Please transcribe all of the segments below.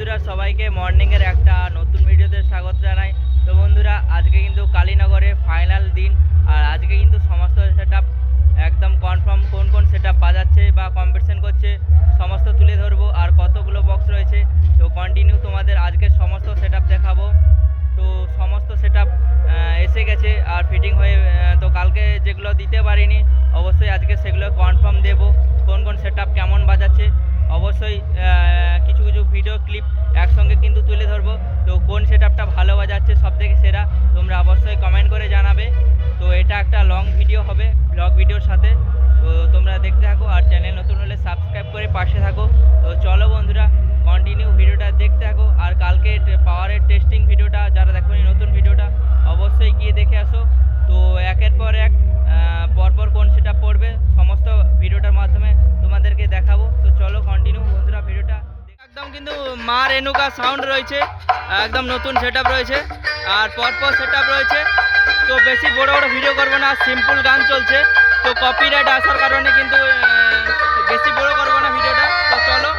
বন্ধুরা, সবাইকে মর্নিংয়ের একটা নতুন ভিডিওতে স্বাগত জানাই। তো বন্ধুরা, আজকে কিন্তু কালীনগরে ফাইনাল দিন, আর আজকে কিন্তু সমস্ত সেট একদম কনফার্ম কোন কোন সেট আপ বাজাচ্ছে বা কম্পিটিশন করছে সমস্ত তুলে ধরবো, আর কতগুলো বক্স রয়েছে। তো কন্টিনিউ তোমাদের আজকে সমস্ত সেট দেখাবো। তো সমস্ত সেট এসে গেছে, আর ফিটিং হয়ে তো কালকে যেগুলো দিতে পারিনি, অবশ্যই আজকে সেগুলো কনফার্ম দেবো। কোন কোন সেট কেমন বাজাচ্ছে অবশ্যই কিছু কিছু ভিডিও ক্লিপ একসঙ্গে কিন্তু তুলে ধরবো। তো কোন সেট আপটা ভালো বাজাচ্ছে সব থেকে সেরা, তোমরা অবশ্যই কমেন্ট করে জানাবে। তো এটা একটা লং ভিডিও হবে ব্লগ ভিডিওর সাথে। তো তোমরা দেখতে থাকো আর চ্যানেল নতুন হলে সাবস্ক্রাইব করে পাশে থাকো। তো চলো বন্ধুরা কন্টিনিউ ভিডিওটা দেখতে থাকো। আর কালকে পাওয়ারের টেস্টিং ভিডিওটা যারা দেখোনি নতুন ভিডিওটা অবশ্যই গিয়ে দেখে আসো। তো একের পর এক পরপর কোন সেটা পড়বে, সমস্ত ভিডিওটার মাধ্যমে তোমাদেরকে দেখাবো। তো চলো কন্টিনিউ বন্ধুরা, ভিডিওটা একদম কিন্তু মা রেনুকা সাউন্ড রয়েছে, একদম নতুন সেট রয়েছে, আর পরপর সেট রয়েছে। তো বেশি বড় বড় ভিডিও করব না সিম্পল গান চলছে। তো কপিরাইট আসার কারণে কিন্তু বেশি বড় করব না ভিডিওটা। তো চলো।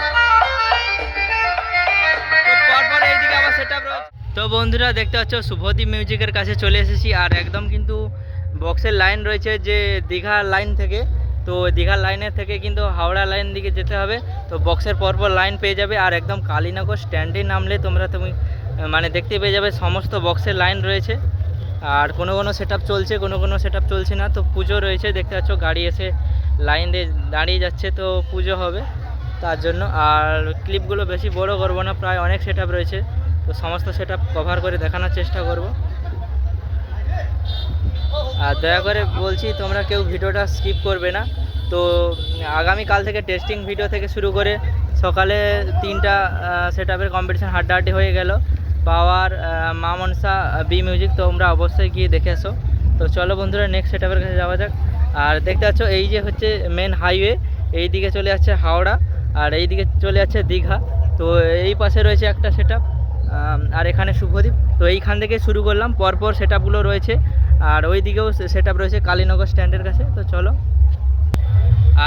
পরপর এইদিকে আবার সেট রয়েছে। তো বন্ধুরা, দেখতে পাচ্ছ, শুভদীপ মিউজিকের কাছে চলে এসেছি, আর একদম কিন্তু বক্সের লাইন রয়েছে যে দীঘা লাইন থেকে। তো দীঘার লাইনের থেকে কিন্তু হাওড়া লাইন দিকে যেতে হবে। তো বক্সের পরপর লাইন পেয়ে যাবে আর একদম কালীনগর স্ট্যান্ডে নামলে তোমরা তুমি মানে দেখতে পেয়ে যাবে সমস্ত বক্সের লাইন রয়েছে। আর কোনো কোনো সেট চলছে, কোনো কোনো সেট চলছে না। তো পুজো রয়েছে, দেখতে পাচ্ছ গাড়ি এসে লাইন দিয়ে দাঁড়িয়ে যাচ্ছে, তো পুজো হবে তার জন্য। আর ক্লিপগুলো বেশি বড় করব না, প্রায় অনেক সেট রয়েছে। তো সমস্ত সেট কভার করে দেখানোর চেষ্টা করব। আর দয়া করে বলছি, তোমরা কেউ ভিডিওটা স্কিপ করবে না। তো, আগামীকাল থেকে টেস্টিং ভিডিও থেকে শুরু করে সকালে তিনটা সেট আপের কম্পিটিশান হাড্ডাহাড্ডি হয়ে গেল। পাওয়ার মা মনসা বি মিউজিক তোমরা অবশ্যই গিয়ে দেখে আসো তো চলো বন্ধুরা নেক্সট সেট আপের কাছে যাওয়া যাক। আর দেখতে পাচ্ছ, এই যে হচ্ছে মেন হাইওয়ে এই দিকে চলে যাচ্ছে হাওড়া, আর এই দিকে চলে যাচ্ছে দীঘা। তো এই পাশে রয়েছে একটা সেট আর এখানে শুভদীপ। তো এইখান থেকে শুরু করলাম, পরপর সেট রয়েছে। আর ওই দিকেও সেট রয়েছে কালীনগর স্ট্যান্ডের কাছে, তো চলো।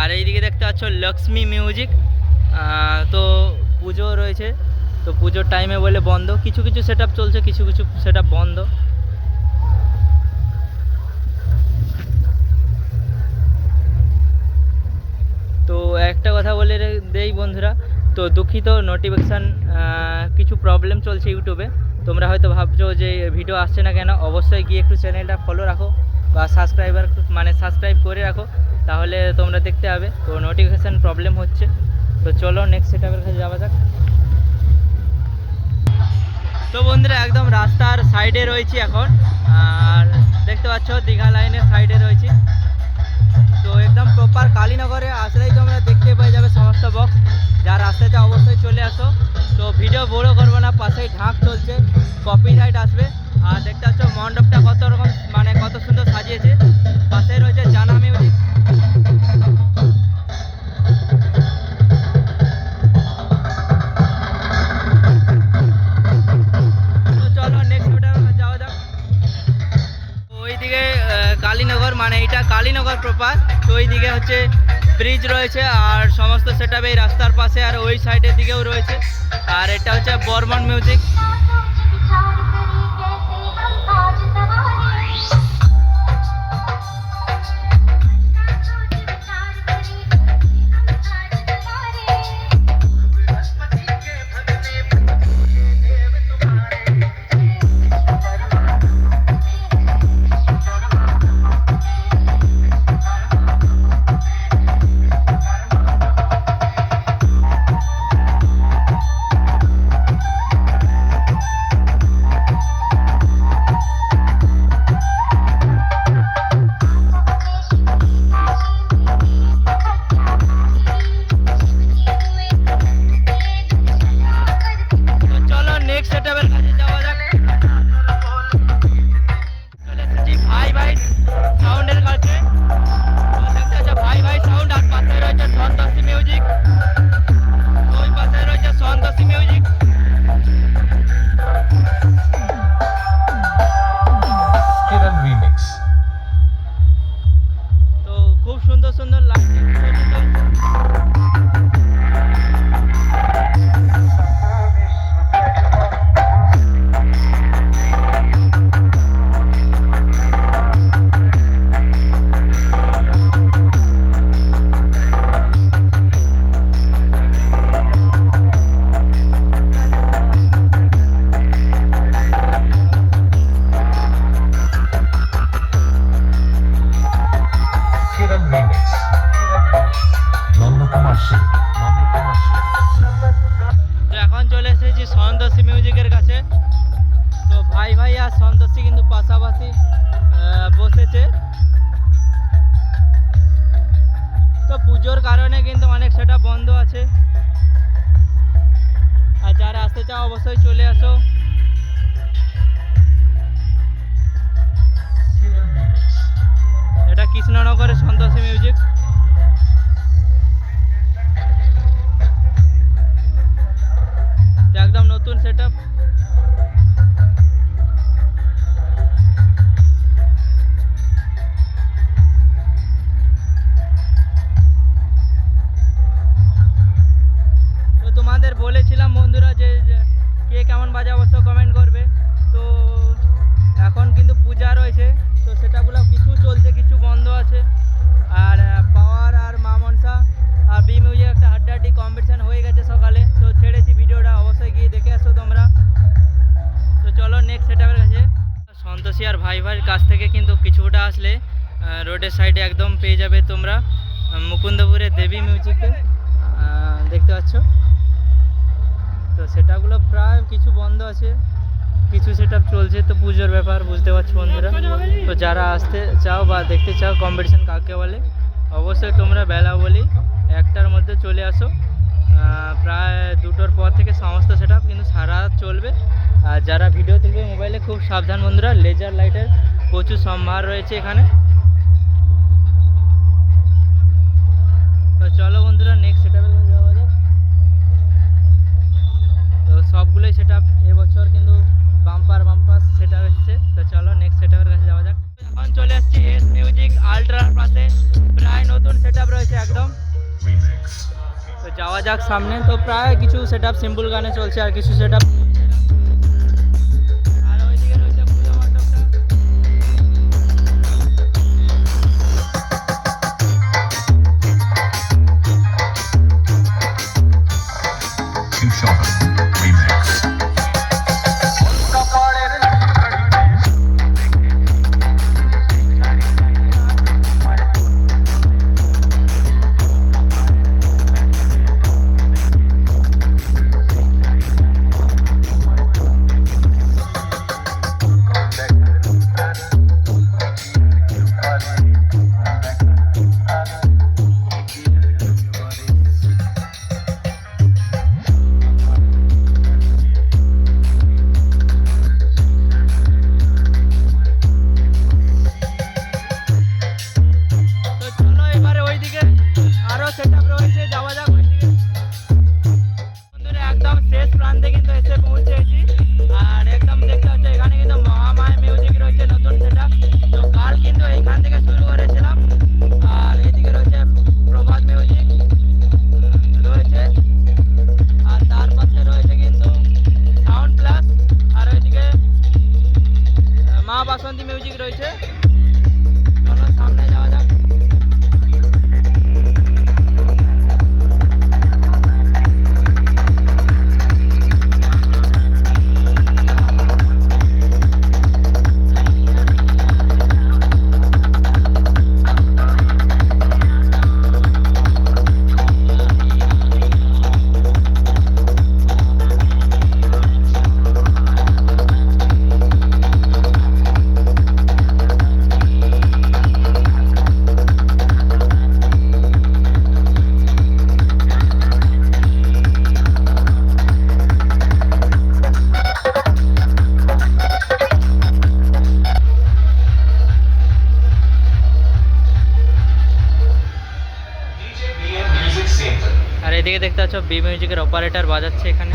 আর এইদিকে দেখতে পাচ্ছ লক্ষ্মী মিউজিক তো পুজো রয়েছে, তো পুজোর টাইমে বলে বন্ধ। কিছু কিছু সেট চলছে, কিছু কিছু সেট বন্ধ। তো একটা কথা বলে দেই বন্ধুরা তো দুঃখিত নোটিফিকেশান কিছু প্রবলেম চলছে ইউটিউবে তোমরা হয়তো ভাবছ যে ভিডিও আসছে না কেন? অবশ্যই গিয়ে একটু চ্যানেলটা ফলো রাখো বা সাবস্ক্রাইবার মানে সাবস্ক্রাইব করে রাখো, তাহলে তোমরা দেখতে পাবে। তো নোটিফিকেশান প্রবলেম হচ্ছে। তো চলো নেক্সট সেটআপের কাছে যাওয়া যাক। তো বন্ধুরা, একদম রাস্তার সাইডে রয়েছি এখন। আর দেখতে পাচ্ছ, দীঘা লাইনের সাইডে রয়েছি। একদম প্রপার কালীনগরে আসলেই তোমরা দেখতে পেয়ে যাবে সমস্ত বক্স যার রাস্তাতে অবশ্যই চলে আসো। তো ভিডিও বড় করব না, পাশেই ঢাক চলছে। কপি রাইট আসবে। আর দেখতে পাচ্ছ মণ্ডপটা কত রকম মানে কত সুন্দর সাজিয়েছে। কালীনগর প্রপাত তো ওই দিকে হচ্ছে ব্রিজ রয়েছে আর সমস্ত সেট এই রাস্তার পাশে আর ওই সাইডের দিকেও রয়েছে। আর এটা হচ্ছে বর্মন মিউজিক সুন্দর লাগছে এখন চলে এসেছি সন্তোষী মিউজিকের কাছে। তো ভাই ভাই আর সন্তোষী কিন্তু পাশাপাশি কাছ থেকে কিন্তু কিছুটা আসলে রোডের সাইডে একদম পেয়ে যাবে তোমরা। মুকুন্দপুরের দেবী মিউজিকে দেখতে পাচ্ছ। তো সেটাগুলো প্রায় কিছু বন্ধ আছে। কিছু সেট চলছে, তো পুজোর ব্যাপার বুঝতে পারছ বন্ধুরা। তো যারা আসতে চাও বা দেখতে চাও কম্পিটিশান কাকে বলে, অবশ্যই তোমরা বেলা বলি, একটার মধ্যে চলে আসো। প্রায় দুটোর পর থেকে সমস্ত সেট কিন্তু সারা চলবে। আর যারা ভিডিও তুলবে মোবাইলে খুব সাবধান বন্ধুরা লেজার লাইটের প্রচুর সম্ভার রয়েছে এখানে। তো চলো বন্ধুরা নেক্সট সেটআপে যাওয়া যাক। তো সবগুলোই সেট আপ এবছর কিন্তু বাম্পার বাম্পার সেট আপ এসছে। তো চলো নেক্সট সেট আপের কাছে যাওয়া যাক। এখন চলে আসছি এস মিউজিক আলট্রার পাশে প্রায় নতুন সেট আপ রয়েছে একদম। তো যাওয়া যাক সামনে। তো প্রায় কিছু সেট আপ সিম্পল গানে চলছে আর কিছু সেট আপ দেখতে পাচ্ছ বি মিউজিকের অপারেটর বাজাচ্ছে এখানে।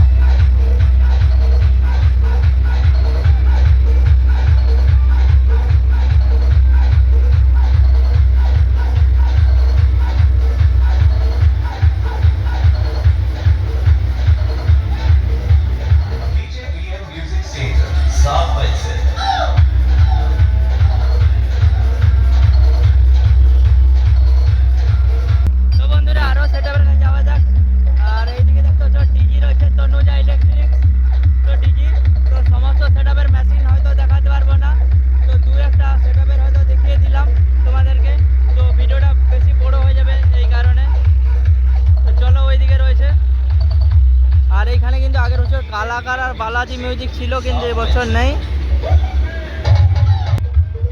বালাজি মিউজিক ছিল কিন্তু এবছর নেই।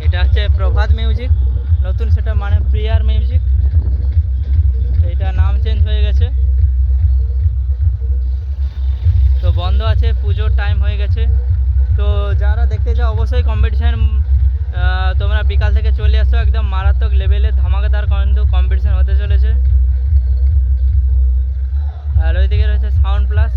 এটা হচ্ছে প্রভাত মিউজিক, নতুন সেটা মানে প্রিয়ার মিউজিক। এটা নাম চেঞ্জ হয়ে গেছে। তো বন্ধ আছে, পুজোর টাইম হয়ে গেছে। তো যারা দেখতে চাও, অবশ্যই কম্পিটিশান তোমরা বিকাল থেকে চলে আসো, একদম মারাত্মক লেভেলে ধামাকাদার কিন্তু কম্পিটিশান হতে চলেছে। আর ওইদিকে রয়েছে সাউন্ড প্লাস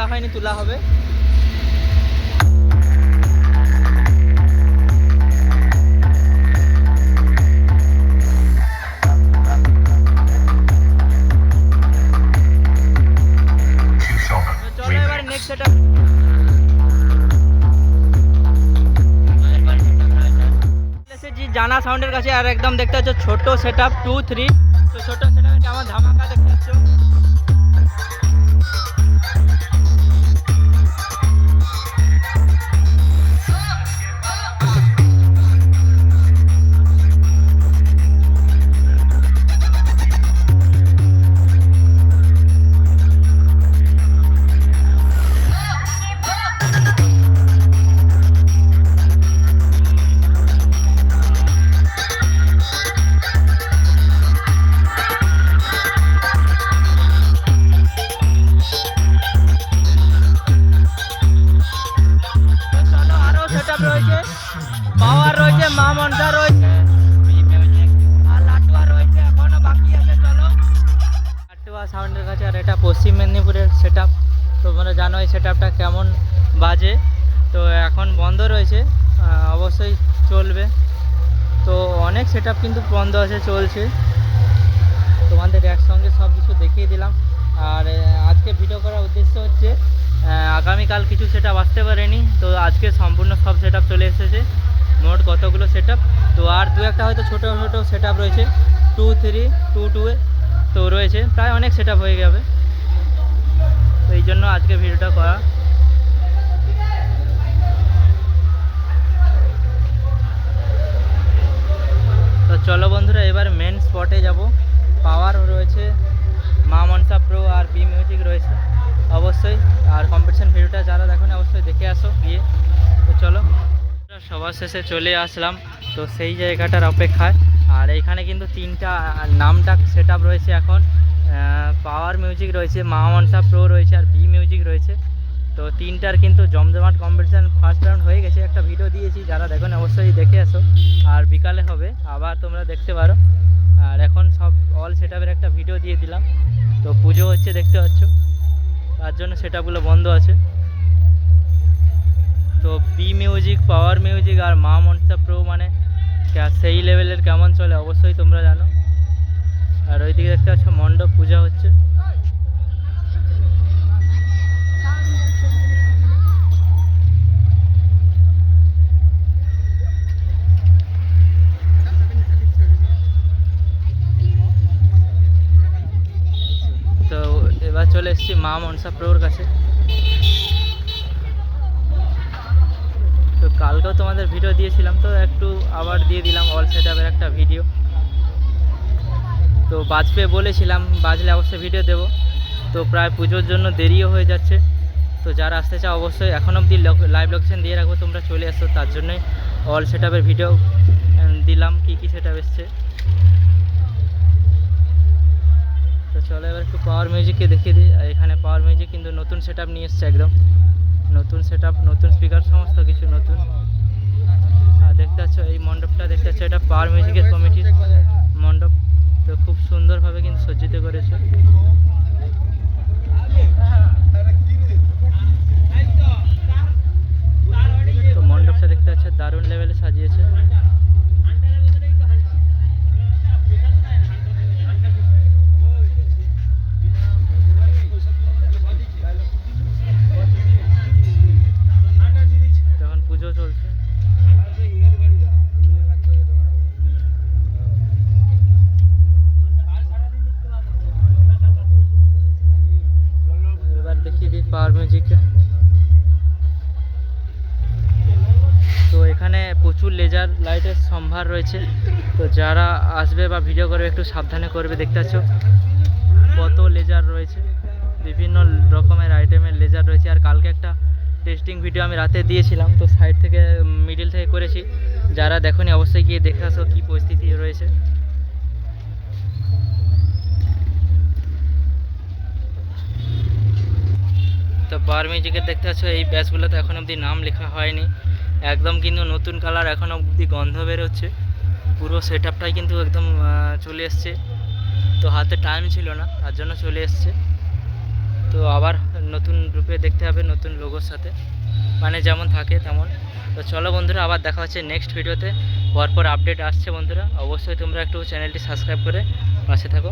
তোলা হয়নি তোলা হবে। জানা সাউন্ডের কাছে আর একদম দেখতে পাচ্ছ ছোট সেট আপ টু থ্রি তো ছোট সেট আপ আমার ধামাকা দেখতে পাচ্ছ। সেটআপ কিন্তু বন্ধ আছে, চলছে। তোমাদের একসঙ্গে সব কিছু দেখিয়ে দিলাম। আর আজকে ভিডিও করার উদ্দেশ্য হচ্ছে আগামীকাল কিছু সেটআপ আসতে পারেনি। তো আজকে সম্পূর্ণ সব সেটআপ চলে এসেছে। মোট কতগুলো সেটআপ তো আর দু একটা হয়তো ছোটো ছোটো সেটআপ রয়েছে। টু থ্রি টু টুয়ে তো রয়েছে। প্রায় অনেক সেটআপ হয়ে যাবে। তো এই জন্য আজকে ভিডিওটা করা চলো বন্ধুরা, এবার মেন স্পটে যাব। পাওয়ার রয়েছে, মা মনসা প্রো আর বি মিউজিক রয়েছে। অবশ্যই, আর কম্পিটিশন ভিডিওটা যারা দেখো না অবশ্যই দেখে আসো গিয়ে। তো চলো, সবার শেষে চলে আসলাম। তো সেই জায়গাটার অপেক্ষায়, আর এইখানে কিন্তু তিনটা নামটা সেট রয়েছে এখন। পাওয়ার মিউজিক রয়েছে, মা মনসা প্রো রয়েছে, আর বি মিউজিক রয়েছে। তো তিনটার কিন্তু জমজমাট কম্পিটিশান ফার্স্ট রাউন্ড হয়ে গেছে। একটা ভিডিও দিয়েছি, যারা দেখো অবশ্যই দেখে আসো। আর বিকালে হবে, আবার তোমরা দেখতে পারো। আর এখন সব অল সেট একটা ভিডিও দিয়ে দিলাম। তো পুজো হচ্ছে, দেখতে পাচ্ছ। তার জন্য সেটআপগুলো বন্ধ আছে। তো বি মিউজিক পাওয়ার মিউজিক আর মা মনসা প্রো মানে সেই লেভেলের কেমন চলে, অবশ্যই তোমরা জানো। আর ওইদিকে দেখতে পাচ্ছ, মণ্ডপ পূজা হচ্ছে। এবার চলে এসেছি মা মনসা প্রোর কাছে। তো কালকেও তোমাদের ভিডিও দিয়েছিলাম, তো একটু আবার দিয়ে দিলাম অল সেট একটা ভিডিও তো বাজপে বলেছিলাম, বাজলে অবশ্যই ভিডিও দেবো। তো প্রায় পুজোর জন্য দেরিও হয়ে যাচ্ছে। তো যারা আসতে চাও, অবশ্যই এখন অবধি লাইভ লোকেশন দিয়ে রাখব, তোমরা চলে আসো তার জন্যই অল সেট ভিডিও দিলাম, কী কী সেট এসছে। চলো এবার একটু পাওয়ার মিউজিককে দেখিয়ে দিই। এখানে পাওয়ার মিউজিক কিন্তু নতুন সেট নিয়ে এসছে একদম। নতুন সেট নতুন স্পিকার সমস্ত কিছু নতুন। আর দেখতে পাচ্ছ, এই মণ্ডপটা দেখতে পাচ্ছ, এটা পাওয়ার মিউজিকের কমিটির মণ্ডপ তো খুব সুন্দরভাবে কিন্তু সজ্জিত করেছে। তো মণ্ডপটা দেখতে পাচ্ছ, দারুণ লেভেলে সাজিয়েছে। প্রচুর লাইটের সম্ভার রয়েছে। তো যারা আসবে বা ভিডিও করবে, একটু সাবধানে করবে, দেখতে পাচ্ছ। কত লেজার রয়েছে। বিভিন্ন রকমের আইটেমের লেজার রয়েছে। আর কালকে একটা টেস্টিং ভিডিও আমি রাতে দিয়েছিলাম। তো সাইড থেকে মিডিল থেকে করেছি। যারা দেখোনি, অবশ্যই গিয়ে দেখে আসো কী পরিস্থিতি রয়েছে। তো বার মিউজিকের দেখতে পাচ্ছ, এই ব্যাচগুলোতে এখন অবধি নাম লেখা হয়নি। একদম কিন্তু নতুন কালার এখন অবধি গন্ধ বেরোচ্ছে। পুরো সেট আপটাই কিন্তু একদম চলে এসছে। তো হাতে টাইম ছিল না, তার জন্য চলে এসছে। তো আবার নতুন রূপে দেখতে হবে নতুন লোগোর সাথে। মানে যেমন থাকে তেমন। তো চলো বন্ধুরা, আবার দেখা হচ্ছে নেক্সট ভিডিওতে পরপর আপডেট আসছে বন্ধুরা। অবশ্যই তোমরা একটু চ্যানেলটি সাবস্ক্রাইব করে পাশে থাকো।